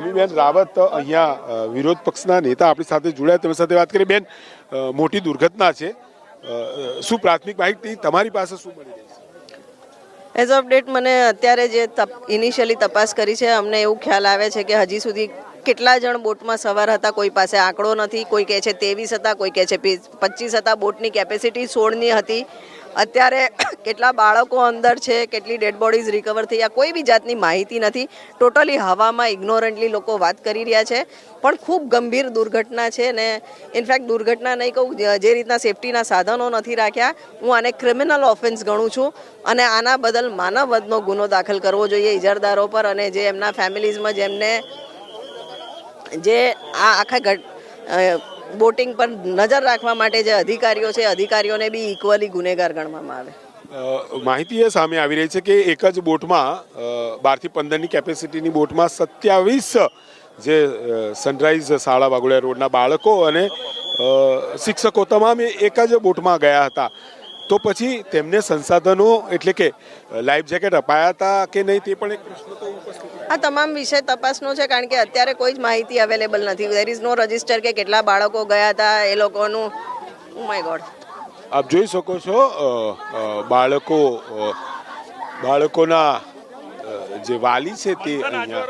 અમીબેન રાવત અહીંયા વિરોધ પક્ષના નેતા આપણી સાથે જોડાયા. તેમની સાથે વાત કરી. બેન મોટી દુર્ઘટના છે. શું પ્રાથમિક માહિતી તમારી પાસે શું મળી રહી છે? એઝ ઓફ ડેટ મને અત્યારે જે ઇનિશિયલી તપાસ કરી છે, અમને એવું ખ્યાલ આવે છે કે હજી સુધી કેટલા જણ બોટમાં સવાર હતા, કોઈ પાસે આંકડો નથી, કોઈ કહે છે ત્રેવીસ હતા, કોઈ કહે છે પચીસ હતા. બોટની કેપેસિટી સોળની હતી. અત્યારે કેટલા બાળકો અંદર છે, કેટલી ડેડ બોડીઝ રિકવર થઈ, આ કોઈ બી જાતની માહિતી નથી. ટોટલી હવામાં ઇગ્નોરન્ટલી લોકો વાત કરી રહ્યા છે, પણ ખૂબ ગંભીર દુર્ઘટના છે ને ઇનફેક્ટ દુર્ઘટના નહીં કહું, જે રીતના સેફટીના સાધનો નથી રાખ્યા, હું આને ક્રિમિનલ ઓફેન્સ ગણું છું અને આના બદલ માનવવધનો ગુનો દાખલ કરવો જોઈએ ઇજારદારો પર અને જે એમના ફેમિલીઝમાં જેમને, જે આ આખા ઘટ બોટિંગ પર નજર રાખવા માટે જે અધિકારીઓ છે, અધિકારીઓને બી ઇક્વલી ગુનેગાર ગણવામાં આવે. માહિતી એ સામે આવી રહી છે કે એક જ બોટમાં બારથી પંદરની કેપેસિટીની બોટમાં સત્યાવીસ જે સનરાઈઝ શાળા વાગોડિયા રોડના બાળકો અને શિક્ષકો તમામે એક જ બોટમાં ગયા હતા. તો પછી તેમને સંસાધનો એટલે કે લાઈફ જેકેટ અપાયા હતા કે નહીં તે પણ એક પ્રશ્ન તો ઉપસ્થિત આ તમામ વિષય તપાસનો છે કારણ કે અત્યારે કોઈ જ માહિતી અવેલેબલ નથી. દેર ઇઝ નો રજિસ્ટર કે કેટલા બાળકો ગયા હતા એ લોકોનું Oh માય ગોડ આપ જોઈ શકો છો બાળકો બાળકોના જે વાલી છે તે અહીંયા